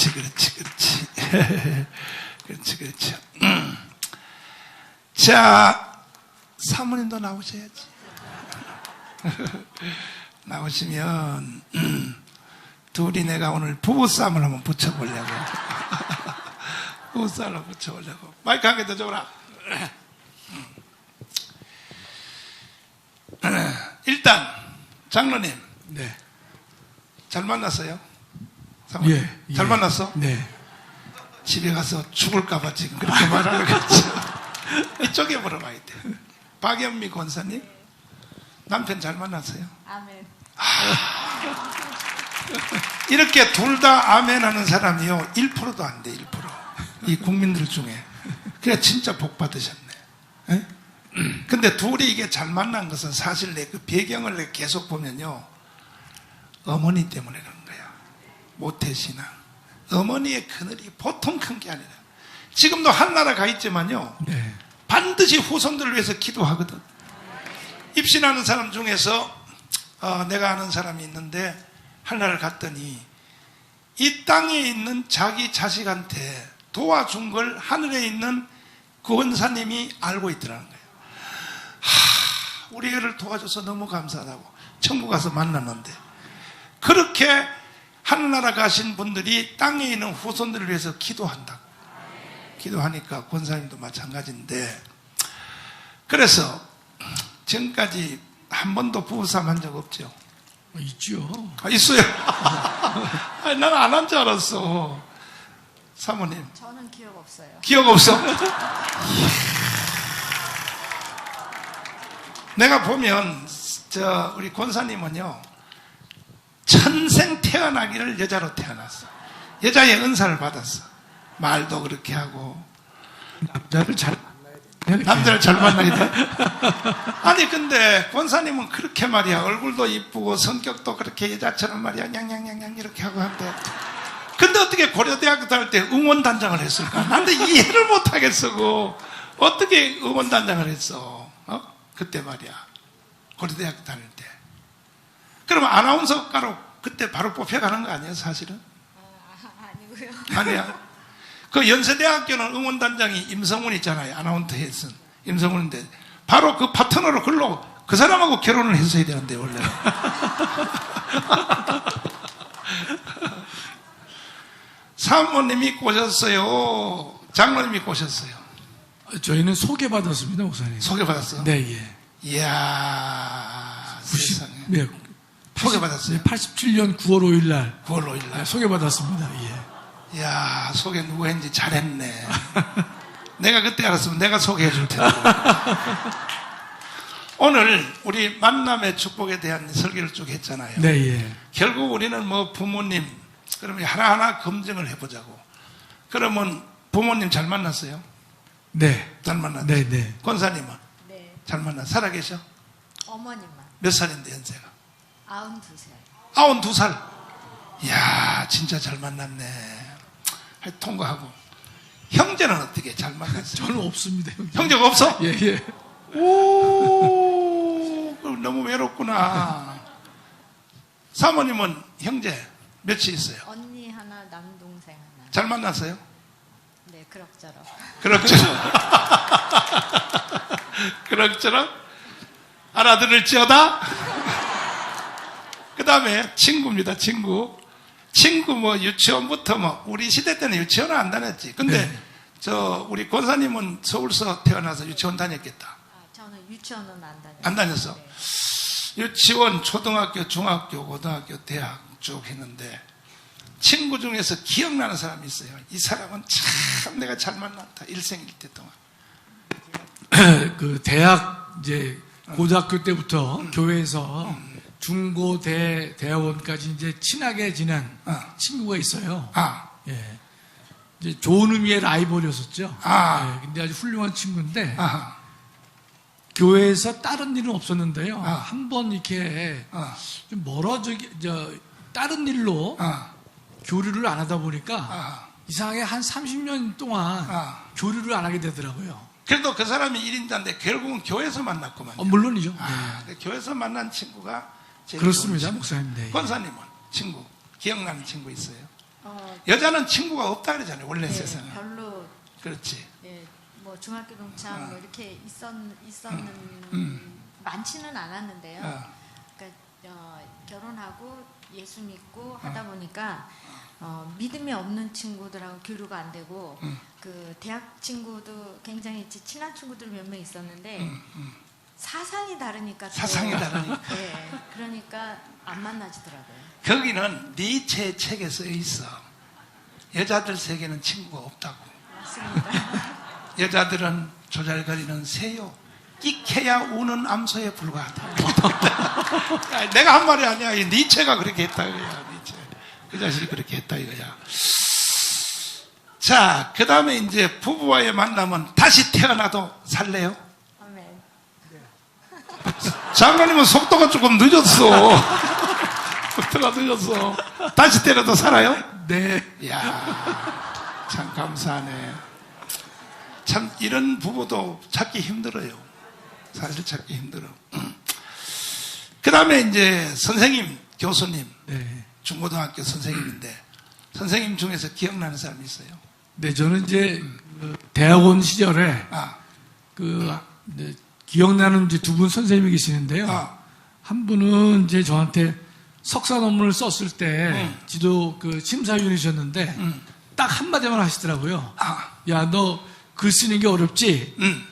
그렇지, 그렇지, 그렇지. 그렇지, 그렇지. 음. 자, 사모님도 나오셔야지. 나오시면, 음, 둘이 내가 오늘 부부싸움을 한번 붙여보려고. 부부싸움을 붙여보려고. 마이크 한 개 더 줘라. 일단, 장로님, 네. 잘 만났어요? 예. 예. 잘 만났어? 네. 집에 가서 죽을까봐 지금 그렇게 말하는 거죠. 이쪽에 물어봐야 돼. 박연미 권사님, 남편 잘 만났어요? 아멘. 이렇게 둘 다 아멘 하는 사람이요, 1%도 안 돼, 1%. 이 국민들 중에. 그래, 진짜 복 받으셨네. 예? 근데 둘이 이게 잘 만난 것은 사실 내 그 배경을 계속 보면요, 어머니 때문에 그런. 모태신앙. 어머니의 그늘이 보통 큰 게 아니라. 지금도 한나라 가 있지만요, 네. 반드시 후손들을 위해서 기도하거든. 입신하는 사람 중에서 어, 내가 아는 사람이 있는데 한나라를 갔더니 이 땅에 있는 자기 자식한테 도와준 걸 하늘에 있는 그 원사님이 알고 있더라는 거예요. 하, 우리 애를 도와줘서 너무 감사하다고 천국 가서 만났는데 그렇게 하늘나라 가신 분들이 땅에 있는 후손들을 위해서 기도한다고. 기도하니까 권사님도 마찬가지인데 그래서 지금까지 한 번도 부부싸움 한 적 없죠. 어, 있죠. 아, 있어요. 아니, 나는 안한 줄 알았어. 사모님 저는 기억 없어요. 기억 없어? 내가 보면 저 우리 권사님은요 천생 태어나기를 여자로 태어났어. 여자의 은사를 받았어. 말도 그렇게 하고 남자를 잘 만나야 남자를 잘 만나게 돼. 아니 근데 권사님은 그렇게 말이야 얼굴도 이쁘고 성격도 그렇게 여자처럼 말이야 냥냥냥냥 이렇게 하고 한데 근데 어떻게 고려대학교 다닐 때 응원단장을 했을까? 난데 이해를 못 하겠어 그 어떻게 응원단장을 했어? 어? 그때 말이야 고려대학교 다닐 때 그러면 아나운서가로 그때 바로 뽑혀가는 거 아니야 사실은? 아, 아니고요. 아니야. 그 연세대학교는 응원단장이 임성훈 있잖아요. 아나운서 했은. 임성훈인데. 바로 그 파트너로 글로 그 사람하고 결혼을 했어야 되는데, 원래는. 사모님이 꼬셨어요. 장로님이 꼬셨어요. 저희는 소개받았습니다, 목사님. 소개받았어. 네, 예. 이야, 90, 세상에. 네. 소개받았어요. 87년 9월 5일 날 9월 5일 날. 네, 소개받았습니다. 예. 이야, 소개 누구 했는지 잘했네. 내가 그때 알았으면 내가 소개해 줄 텐데. 오늘 우리 만남의 축복에 대한 설계를 쭉 했잖아요. 네, 예. 결국 우리는 뭐 부모님, 그러면 하나하나 검증을 해보자고. 그러면 부모님 잘 만났어요? 네. 잘 만났어요? 네, 네. 권사님은 네. 잘 만났, 살아계셔? 어머님만. 몇 살인데, 연세가? 92살. 아흔 두 살. 이야, 진짜 잘 만났네. 통과하고. 형제는 어떻게 잘 만났어요? 저는 없습니다. 형제. 형제가 없어? 예, 예. 오, 그럼 너무 외롭구나. 사모님은 형제 몇이 있어요? 언니 하나, 남동생 하나. 잘 만났어요? 네, 그럭저럭. 그럭저럭. 그럭저럭. 알아들을지어다. 그 다음에 친구입니다, 친구. 친구 뭐 유치원부터 뭐, 우리 시대 때는 유치원을 안 다녔지. 근데 네. 저, 우리 권사님은 서울서 태어나서 유치원 다녔겠다. 아, 저는 유치원은 안 다녔어요. 안 다녔어? 네. 유치원, 초등학교, 중학교, 고등학교, 대학 쭉 했는데 친구 중에서 기억나는 사람이 있어요. 이 사람은 참 내가 잘 만났다. 일생일대 동안. 그 대학 이제 고등학교 때부터 교회에서 중고 대 대학원까지 이제 친하게 지낸 어. 친구가 있어요. 아, 예. 이제 좋은 의미의 라이벌이었었죠. 아. 예, 근데 아주 훌륭한 친구인데 아하, 교회에서 다른 일은 없었는데요. 아. 한번 이렇게 어, 좀 멀어져 저 다른 일로 어, 교류를 안 하다 보니까 아하, 이상하게 한 30년 동안 아. 교류를 안 하게 되더라고요. 그래도 그 사람이 1인자인데 결국은 교회에서 만났구만. 어, 물론이죠. 아, 그 교회에서 만난 친구가 네. 제일 그렇습니다, 좋은 친구. 목사님. 네. 권사님은 친구, 기억나는 친구 있어요? 어, 여자는 친구가 없다 그러잖아요. 원래 네, 세상에. 별로 그렇지. 예, 뭐 중학교 동창 뭐 이렇게 있었, 있었는 음. 많지는 않았는데요. 어. 그러니까 어, 결혼하고 예수 믿고 하다 보니까 어, 믿음이 없는 친구들하고 교류가 안 되고 음. 그 대학 친구도 굉장히 제 친한 친구들 몇 명 있었는데 음, 음. 사상이 다르니까 또- 사상이 다르니까. 예, 그러니까 안 만나지더라고요. 거기는 니체 책에 써 있어. 여자들 세계는 친구가 없다고. 맞습니다. 여자들은 조잘거리는 새요. 끼켜야 우는 암소에 불과하다. 야, 내가 한 말이 아니야. 이 니체가 그렇게 했다 이거야. 니체. 그 자식이 그렇게 했다 이거야. 자, 그 다음에 이제 부부와의 만남은 다시 태어나도 살래요? 아멘. 장로님은 속도가 조금 늦었어. 속도가 늦었어. 다시 때려도 살아요? 네. 이야, 참 감사하네. 참, 이런 부부도 찾기 힘들어요. 사실 찾기 힘들어. 그 다음에 이제 선생님, 교수님, 네. 중고등학교 선생님인데, 선생님 중에서 기억나는 사람이 있어요? 네, 저는 이제 그 대학원 시절에 아, 그 이제 기억나는 이제 두 분 선생님이 계시는데요. 아, 한 분은 이제 저한테 석사 논문을 썼을 때 음. 지도 그 심사위원이셨는데 음, 딱 한마디만 하시더라고요. 아, 야, 너 글 쓰는 게 어렵지? 음,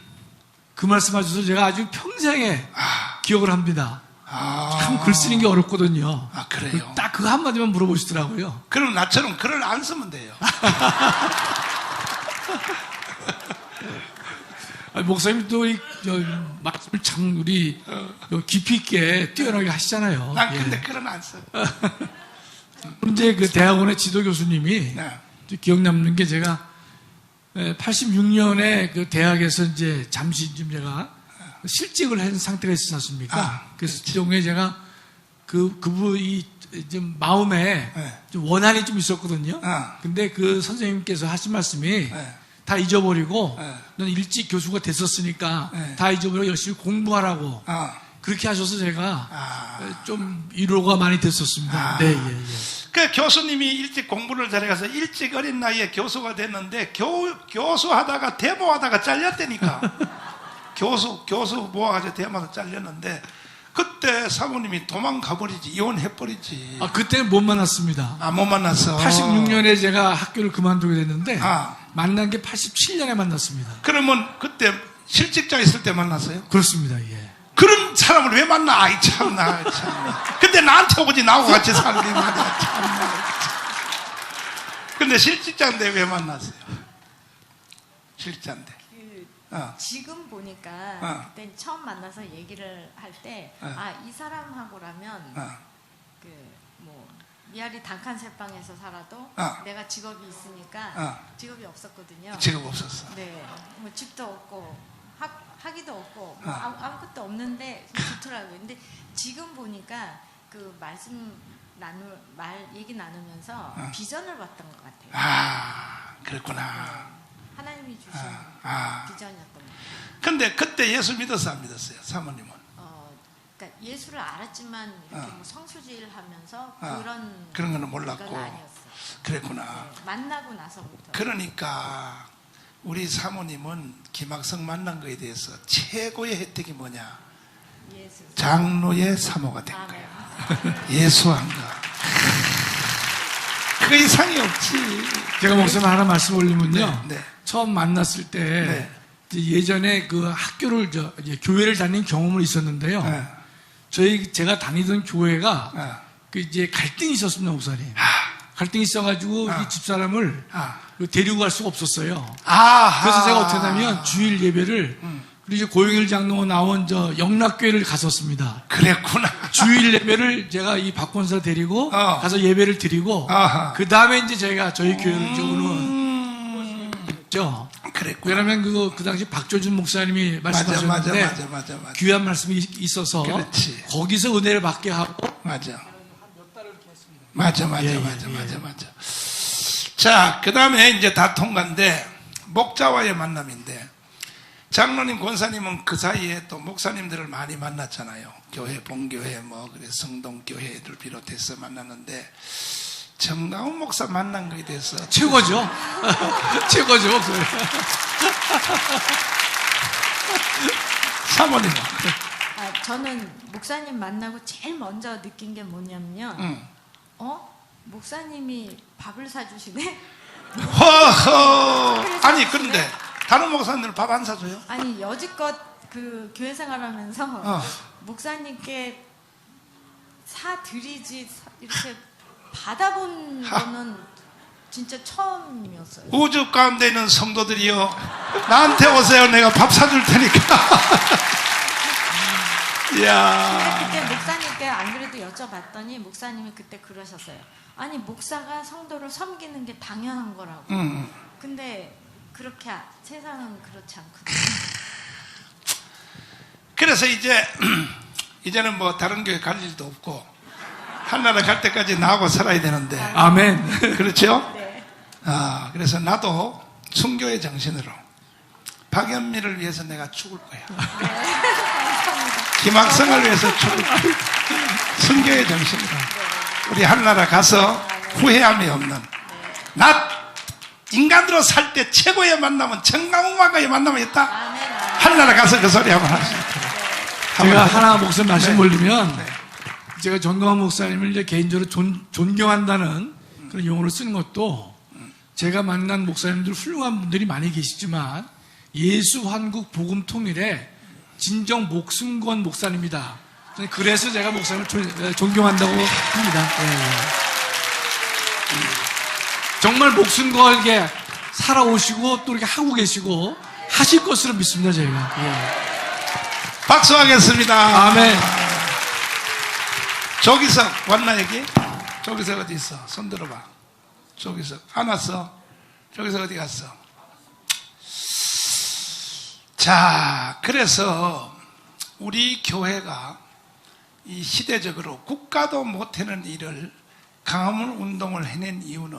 그 말씀 하셔서 제가 아주 평생에 아, 기억을 합니다. 아. 참글 쓰는 게 어렵거든요. 아, 그래요? 딱 그 한마디만 물어보시더라고요. 그럼 나처럼 글을 안 쓰면 돼요. 아니, 목사님 또 이, 저, 말씀을 참 우리 요 깊이 있게 뛰어나게 하시잖아요. 난 예. 근데 글은 안 써. 이제 그 대학원의 지도 교수님이 네. 기억 남는 게 제가 86년에 그 대학에서 이제 잠시 좀 제가 실직을 한 상태가 있었지 않습니까? 아, 그래서 지동에 제가 그, 그분이 좀 마음에 네. 좀 원한이 좀 있었거든요. 아. 근데 그 선생님께서 하신 말씀이 네. 다 잊어버리고 네. 넌 일찍 교수가 됐었으니까 네. 다 잊어버리고 열심히 공부하라고 아, 그렇게 하셔서 제가 아. 좀 위로가 많이 됐었습니다. 아. 네, 예, 예. 그 교수님이 일찍 공부를 잘해가서 일찍 어린 나이에 교수가 됐는데 교, 교수하다가 데모하다가 잘렸다니까. 교수, 교수 모아가지고 데모하다 잘렸는데 그때 사모님이 도망가버리지, 이혼해버리지. 아, 그때는 못 만났습니다. 아, 못 만났어. 86년에 제가 학교를 그만두게 됐는데 아. 만난 게 87년에 만났습니다. 그러면 그때 실직자 있을 때 만났어요? 그렇습니다. 예. 그런 사람을 왜 만나? 아이, 참나, 참나. 근데 나한테 오지, 나하고 같이 살리 말이야, 참나. 근데 실직자인데 왜 만났어요? 실직자인데. 그 어. 지금 보니까 어. 그때 처음 만나서 얘기를 할 때 어. 아 이 사람하고라면 어. 그뭐 미아리 단칸 새방에서 살아도 어. 내가 직업이 있으니까 어. 직업이 없었거든요. 직업 없었어. 네, 뭐 집도 없고 학, 학위도 없고 뭐 어. 아무, 아무것도 없는데 좋더라고요. 근데 지금 보니까 그 말씀 나누 말 얘기 나누면서 어. 비전을 봤던 것 같아요. 아, 네. 그랬구나. 하나님이 주신 아, 아. 비전이었던 것 같아요. 근데 그때 예수 믿었어, 안 믿었어요? 사모님은. 어, 그러니까 예수를 알았지만 이렇게 어. 뭐 성수질하면서 어. 그런 그런 거는 몰랐고. 그랬구나. 네, 만나고 나서부터. 그러니까 우리 사모님은 김학성 만난 거에 대해서 최고의 혜택이 뭐냐? 예수. 장로의 사모가 된 아멘. 거야. 예수한 거. 그 이상이 없지. 제가 목사님 하나 말씀 올리면요. 네, 네. 처음 만났을 때 네. 예전에 그 학교를 저 이제 교회를 다닌 경험을 있었는데요. 네. 저희 제가 다니던 교회가 네. 그 이제 갈등이 있었습니다, 목사님. 아, 갈등이 있어가지고 아. 이 집사람을 아. 데리고 갈 수가 없었어요. 아, 그래서 제가 어떻게 하냐면 주일 예배를 음. 그리고 이제 고영일 장로가 나온 저 영락교회를 갔었습니다. 그랬구나. 주일 예배를 제가 이 박권사 데리고 어. 가서 예배를 드리고. 그 다음에 이제 저희가 저희 교회를 오는 음, 죠. 그랬구나. 왜냐하면 그, 그 당시 박조준 목사님이 맞아, 맞아, 말씀하셨는데 맞아, 맞아, 맞아. 귀한 말씀이 있- 있어서 그렇지. 거기서 은혜를 받게 하고 맞아. 맞아, 맞아, 예, 예, 맞아, 예. 맞아, 맞아. 자, 그 다음에 이제 다 통과인데, 목자와의 만남인데, 장로님, 권사님은 그 사이에 또 목사님들을 많이 만났잖아요. 교회, 본교회, 뭐, 그래, 성동교회를 비롯해서 만났는데, 정가운 목사 만난 거에 대해서 최고죠. 최고죠, 목소리. 사모님은 아, 저는 목사님 만나고 제일 먼저 느낀 게 뭐냐면요. 응. 어? 목사님이 밥을 사주시네? 허허 아니 그런데 다른 목사님들 밥 안 사줘요? 아니 여지껏 그 교회 생활하면서 어. 목사님께 사 드리지 사- 이렇게 받아본 하. 거는 진짜 처음이었어요. 우주 가운데 있는 성도들이요 나한테 오세요 내가 밥 사줄 테니까 이야 그때 여쭤봤더니 목사님이 그때 그러셨어요. 아니 목사가 성도를 섬기는 게 당연한 거라고. 음. 근데 그렇게 아- 세상은 그렇지 않거든요. 그래서 이제 이제는 뭐 다른 교회 갈 일도 없고 한나라 갈 때까지 나하고 살아야 되는데 아멘. 그렇죠? 네. 아 그래서 나도 순교의 정신으로 박연미를 위해서 내가 죽을 거야 김학성을 위해서 죽을 거야 순교의 정신으로 우리 한나라 가서 후회함이 없는 나 인간으로 살 때 최고의 만남은 정강욱마가의 만남이 있다 아멘. 아멘. 한나라 가서 그 소리 한번 하시죠 제가 하나 목사 말씀 네. 올리면 네. 제가 전광훈 목사님을 이제 개인적으로 존, 존경한다는 그런 용어를 쓰는 것도 제가 만난 목사님들 훌륭한 분들이 많이 계시지만 예수 한국 복음 통일의 진정 목숨 건 목사님이다. 그래서 제가 목사님을 존, 존경한다고 합니다. 예, 예. 정말 목숨 걸게 살아오시고 또 이렇게 하고 계시고 하실 것으로 믿습니다, 저희가. 예. 박수하겠습니다 아멘. 조기석 왔나 여기? 조기석 어디 있어? 손 들어봐. 조기석 안 왔어? 조기석 어디 갔어? 자, 그래서 우리 교회가 이 시대적으로 국가도 못하는 일을 강화문 운동을 해낸 이유는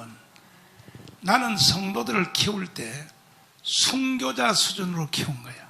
나는 성도들을 키울 때 순교자 수준으로 키운 거야.